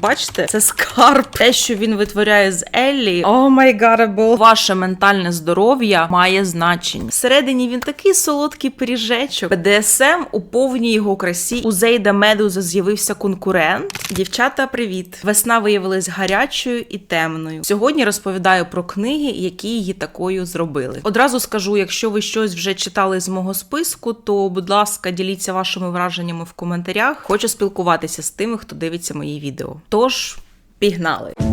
Бачите, це скарб. Те, що він витворяє з Еллі. О май гадабл. Ваше ментальне здоров'я має значення. Всередині він такий солодкий пиріжечок. БДСМ у повній його красі. У Зейда Медуза з'явився конкурент. Дівчата, привіт! Весна виявилась гарячою і темною. Сьогодні розповідаю про книги, які її такою зробили. Одразу скажу, якщо ви щось вже читали з мого списку, то будь ласка, діліться вашими враженнями в коментарях. Хочу спілкуватися з тими, хто дивиться мої відео. Тож, пігнали!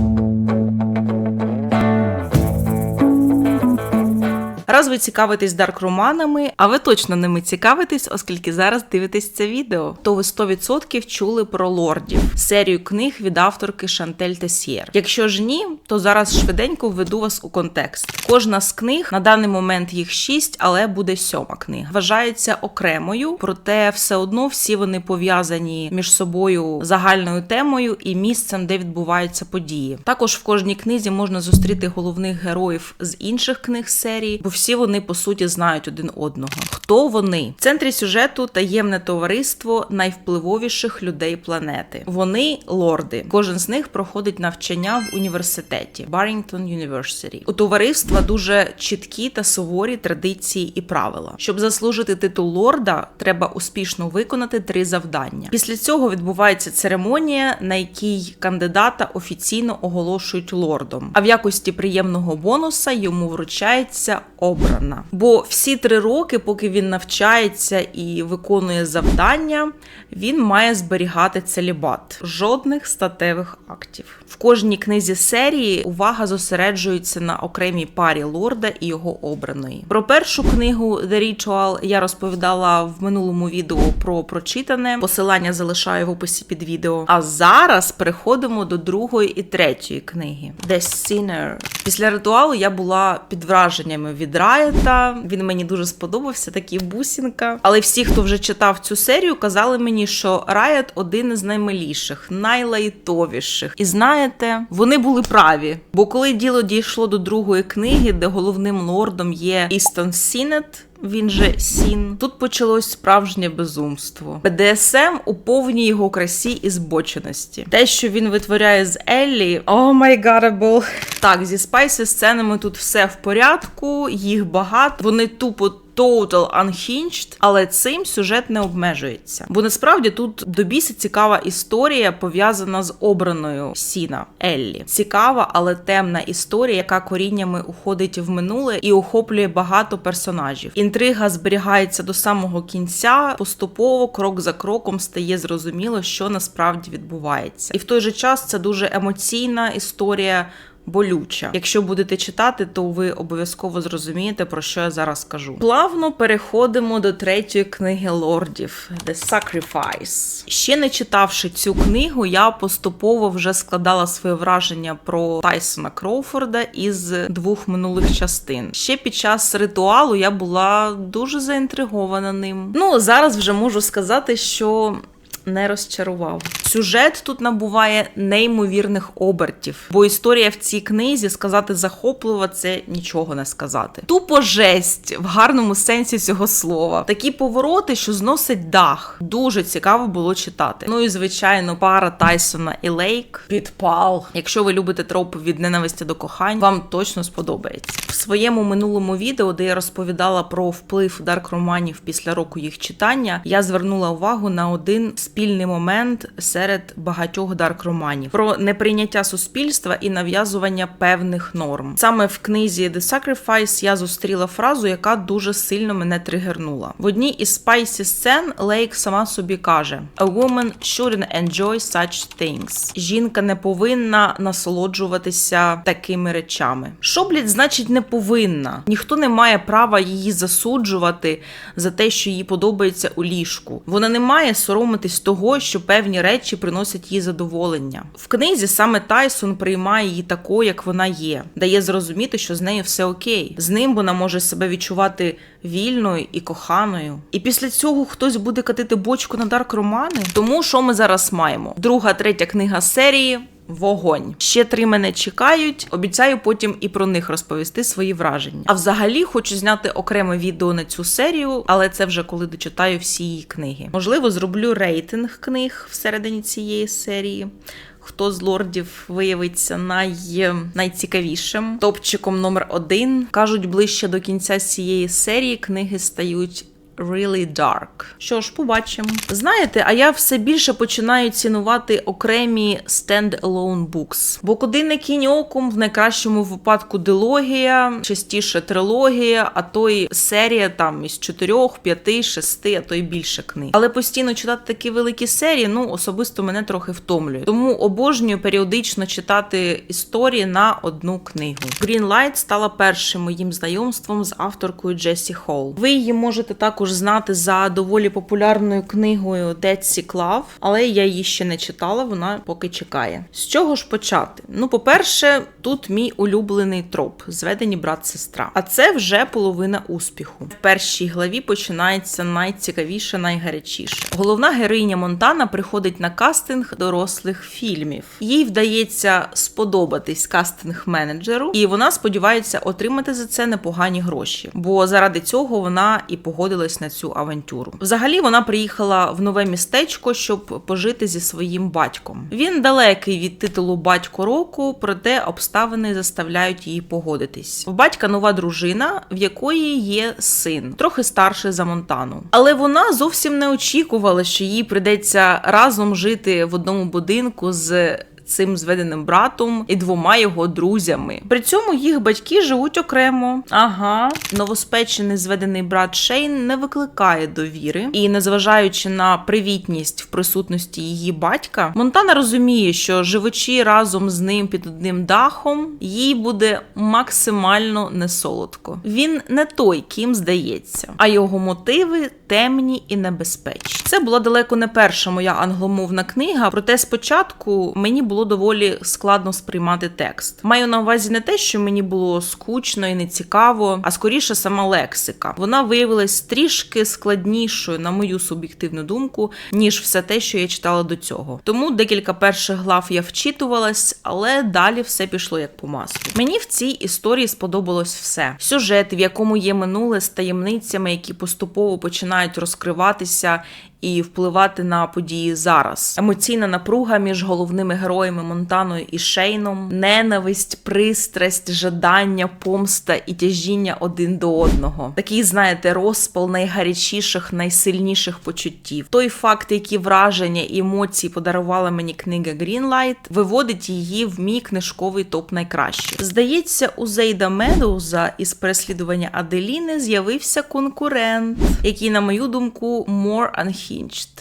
Раз ви цікавитесь дарк-романами, а ви точно ними цікавитесь, оскільки зараз дивитесь це відео, то ви 100% чули про лордів, серію книг від авторки Шантель Тесьєр. Якщо ж ні, то зараз швиденько введу вас у контекст. Кожна з книг на даний момент їх 6, але буде сьома книга. Вважається окремою, проте все одно всі вони пов'язані між собою загальною темою і місцем, де відбуваються події. Також в кожній книзі можна зустріти головних героїв з інших книг серії, бо всі вони по суті знають один одного. Хто вони? В центрі сюжету таємне товариство найвпливовіших людей планети. Вони лорди. Кожен з них проходить навчання в університеті Barrington University. У товариства дуже чіткі та суворі традиції і правила. Щоб заслужити титул лорда, треба успішно виконати три завдання. Після цього відбувається церемонія, на якій кандидата офіційно оголошують лордом. А в якості приємного бонуса йому вручається обрана. Бо всі три роки, поки він навчається і виконує завдання, він має зберігати целібат, жодних статевих актів. В кожній книзі серії увага зосереджується на окремій парі лорда і його обраної. Про першу книгу The Ritual я розповідала в минулому відео про прочитане. Посилання залишаю в описі під відео. А зараз переходимо до другої і третьої книги The Sinner. Після ритуалу я була під враженнями від Райта. Він мені дуже сподобався, такий бусінка. Але всі, хто вже читав цю серію, казали мені, що Райт один із наймиліших, найлайтовіших. І знаєте, вони були праві. Бо коли діло дійшло до другої книги, де головним лордом є Істон Сінет. Він же сін. Тут почалось справжнє безумство. БДСМ у повній його красі і збоченості. Те, що він витворяє з Еллі, о май гадабл. Так, зі спайсі сценами тут все в порядку, їх багато. Вони тупо. Total Unhinged, але цим сюжет не обмежується. Бо насправді тут до біса цікава історія пов'язана з обраною Сіна Еллі. Цікава, але темна історія, яка коріннями уходить в минуле і охоплює багато персонажів. Інтрига зберігається до самого кінця. Поступово, крок за кроком, стає зрозуміло, що насправді відбувається. І в той же час це дуже емоційна історія болюча. Якщо будете читати, то ви обов'язково зрозумієте, про що я зараз кажу. Плавно переходимо до третьої книги лордів The Sacrifice. Ще не читавши цю книгу, я поступово вже складала своє враження про Тайсона Кроуфорда із двох минулих частин. Ще під час ритуалу я була дуже заінтригована ним. Ну зараз вже можу сказати, що не розчарував. Сюжет тут набуває неймовірних обертів, бо історія в цій книзі сказати захоплива це нічого не сказати. Тупо жесть в гарному сенсі цього слова. Такі повороти, що зносить дах. Дуже цікаво було читати. Ну і звичайно, пара Тайсона і Лейк. Підпал. Якщо ви любите тропи від ненависті до кохань, вам точно сподобається. В своєму минулому відео, де я розповідала про вплив дарк романів після року їх читання, я звернула увагу на один спільний момент серед багатьох дарк романів про неприйняття суспільства і нав'язування певних норм. Саме в книзі The Sacrifice я зустріла фразу, яка дуже сильно мене тригернула. В одній із спайсі сцен Лейк сама собі каже: A woman shouldn't enjoy such things. Жінка не повинна насолоджуватися такими речами. Блядь, значить не повинна? Ніхто не має права її засуджувати за те, що їй подобається у ліжку. Вона не має соромитись того, що певні речі приносять їй задоволення. В книзі саме Тайсон приймає її такою, як вона є, дає зрозуміти, що з нею все окей. З ним вона може себе відчувати вільною і коханою. І після цього хтось буде катити бочку на дарк романи. Тому що ми зараз маємо? Друга, третя книга серії. Вогонь. Ще три мене чекають. Обіцяю потім і про них розповісти свої враження. А взагалі хочу зняти окреме відео на цю серію, але це вже коли дочитаю всі її книги. Можливо, зроблю рейтинг книг всередині цієї серії. хто з лордів виявиться най... найцікавішим. Топчиком номер один кажуть, ближче до кінця цієї серії книги стають. Really dark. Що ж, побачимо. Знаєте, а я все більше починаю цінувати окремі stand-alone books. Бо куди не кінь оком, в найкращому випадку дилогія, частіше трилогія, а то й серія там із чотирьох, п'яти, шести, а то й більше книг. Але постійно читати такі великі серії, ну особисто мене трохи втомлює. Тому обожнюю періодично читати історії на одну книгу. Greenlight стала першим моїм знайомством з авторкою Джесі Холл. Ви її можете також знати за доволі популярною книгою Sea Love, але я її ще не читала, вона поки чекає. З чого ж почати? Ну, по-перше, тут мій улюблений троп зведені брат-сестра. А це вже половина успіху. В першій главі починається найцікавіше, найгарячіше. Головна героїня Монтана приходить на кастинг дорослих фільмів. Їй вдається сподобатись кастинг-менеджеру, і вона сподівається отримати за це непогані гроші. Бо заради цього вона і погодилась на цю авантюру. Взагалі вона приїхала в нове містечко, щоб пожити зі своїм батьком. Він далекий від титулу батько року, проте обставини заставляють її погодитись. В батька нова дружина, в якої є син, трохи старший за Монтану. Але вона зовсім не очікувала, що їй прийдеться разом жити в одному будинку з цим зведеним братом і двома його друзями. При цьому їх батьки живуть окремо. Ага, новоспечений зведений брат Шейн не викликає довіри, і незважаючи на привітність в присутності її батька, Монтана розуміє, що живучи разом з ним під одним дахом, їй буде максимально несолодко. Він не той, ким здається, а його мотиви темні і небезпечні. Це була далеко не перша моя англомовна книга, проте спочатку мені було доволі складно сприймати текст. Маю на увазі не те, що мені було скучно і нецікаво, а скоріше сама лексика. Вона виявилась трішки складнішою, на мою суб'єктивну думку, ніж все те, що я читала до цього. Тому декілька перших глав я вчитувалась, але далі все пішло як по маслу. Мені в цій історії сподобалось все: сюжет, в якому є минуле з таємницями, які поступово починають розкриватися. І впливати на події зараз. Емоційна напруга між головними героями Монтаною і Шейном, ненависть, пристрасть, жадання, помста і тяжіння один до одного. Такий, знаєте, розпал найгарячіших, найсильніших почуттів. Той факт, які враження і емоції подарувала мені книга Greenlight, виводить її в мій книжковий топ найкраще. Здається, у Зейда Медоуза із переслідування Аделіни з'явився конкурент, який, на мою думку, more unhinged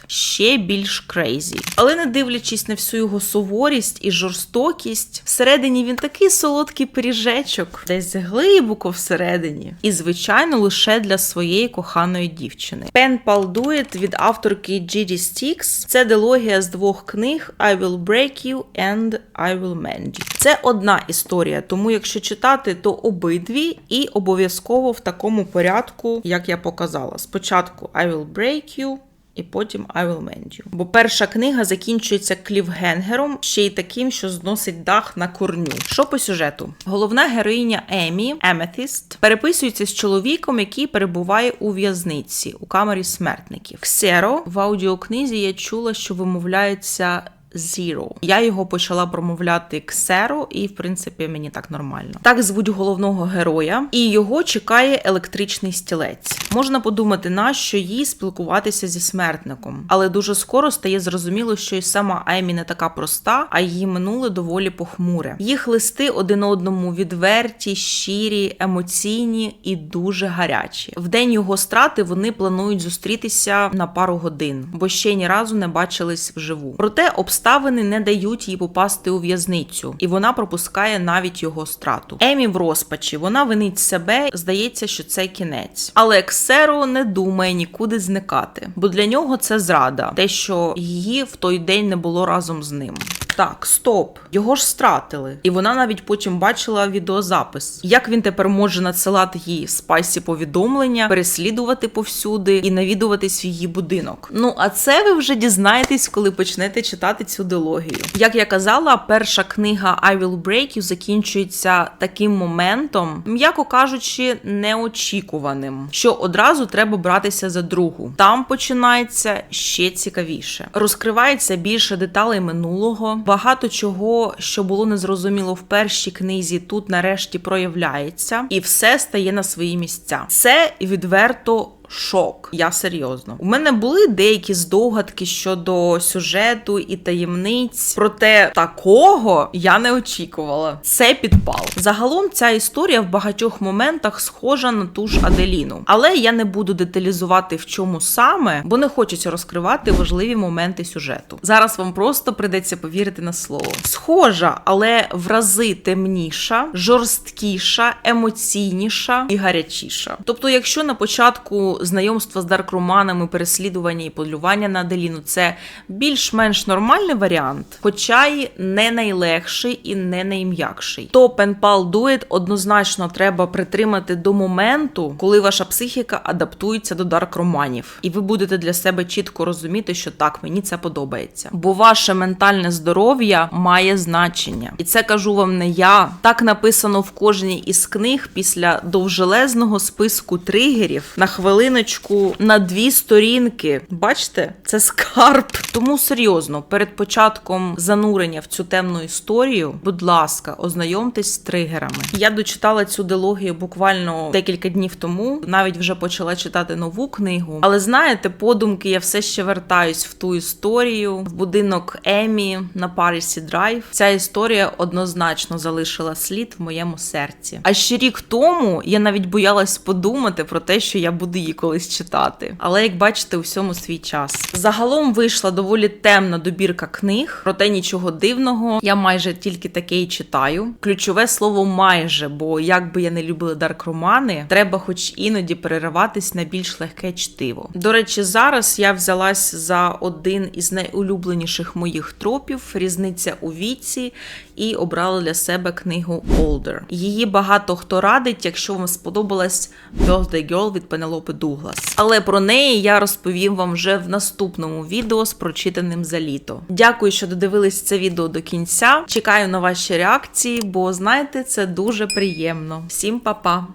ще більш крейзі. Але не дивлячись на всю його суворість і жорстокість, всередині він такий солодкий пиріжечок, десь глибоко всередині. І, звичайно, лише для своєї коханої дівчини. Pal Duet від авторки G.D. Sticks – це дилогія з двох книг I Will Break You and I Will Mend You. Це одна історія, тому якщо читати, то обидві і обов'язково в такому порядку, як я показала. Спочатку I Will Break You, і потім I will mend you. Бо перша книга закінчується клівгенгером, ще й таким, що зносить дах на корню. Що по сюжету? Головна героїня Емі Еметіст переписується з чоловіком, який перебуває у в'язниці у камері смертників. Ксеро в аудіокнизі я чула, що вимовляється. Zero. Я його почала промовляти ксеро, і в принципі мені так нормально. Так звуть головного героя, і його чекає електричний стілець. Можна подумати, на що їй спілкуватися зі смертником, але дуже скоро стає зрозуміло, що й сама Емі не така проста, а її минуле доволі похмуре. Їх листи один одному відверті, щирі, емоційні і дуже гарячі. В день його страти вони планують зустрітися на пару годин, бо ще ні разу не бачились вживу. Проте обставини не дають їй попасти у в'язницю, і вона пропускає навіть його страту. Емі в розпачі вона винить себе, здається, що це кінець. Але Ксеро не думає нікуди зникати, бо для нього це зрада, те, що її в той день не було разом з ним. Так, стоп, його ж стратили, і вона навіть потім бачила відеозапис. Як він тепер може надсилати їй спайсі повідомлення, переслідувати повсюди і навідуватись в її будинок? Ну а це ви вже дізнаєтесь, коли почнете читати цю дилогію. Як я казала, перша книга I Will Break You закінчується таким моментом, м'яко кажучи, неочікуваним, що одразу треба братися за другу. Там починається ще цікавіше. Розкривається більше деталей минулого Багато чого, що було незрозуміло в першій книзі, тут нарешті проявляється, і все стає на свої місця. Це відверто. Шок, я серйозно. У мене були деякі здогадки щодо сюжету і таємниць, проте такого я не очікувала. Це підпал. Загалом ця історія в багатьох моментах схожа на ту ж Аделіну, але я не буду деталізувати в чому саме, бо не хочеться розкривати важливі моменти сюжету. Зараз вам просто придеться повірити на слово. Схожа, але в рази темніша, жорсткіша, емоційніша і гарячіша. Тобто, якщо на початку знайомства з даркроманами, переслідування і полювання на Аделіну це більш-менш нормальний варіант, хоча й не найлегший і не найм'якший, то пенпал дует однозначно треба притримати до моменту, коли ваша психіка адаптується до даркроманів, і ви будете для себе чітко розуміти, що так мені це подобається. Бо ваше ментальне здоров'я має значення, і це кажу вам не я. Так написано в кожній із книг після довжелезного списку тригерів на хвилиночку на дві сторінки. Бачите, це скарб. Тому серйозно, перед початком занурення в цю темну історію, будь ласка, ознайомтесь з тригерами. Я дочитала цю дилогію буквально декілька днів тому. Навіть вже почала читати нову книгу. Але знаєте, подумки я все ще вертаюсь в ту історію, в будинок Емі на Парісі Драйв. Ця історія однозначно залишила слід в моєму серці. А ще рік тому я навіть боялась подумати про те, що я буду її колись читати. Але як бачите, у всьому свій час. Загалом вийшла доволі темна добірка книг, проте нічого дивного. Я майже тільки таке і читаю. Ключове слово майже, бо як би я не любила дарк-романи, треба хоч іноді перериватись на більш легке чтиво. До речі, зараз я взялась за один із найулюбленіших моїх тропів різниця у віці, і обрала для себе книгу Older. Її багато хто радить, якщо вам сподобалась Birthday Girl від Пенелопи Дуглас. Але про неї я розповім вам вже в наступному відео з прочитаним за літо. Дякую, що додивились це відео до кінця. Чекаю на ваші реакції, бо знаєте, це дуже приємно. Всім па-па!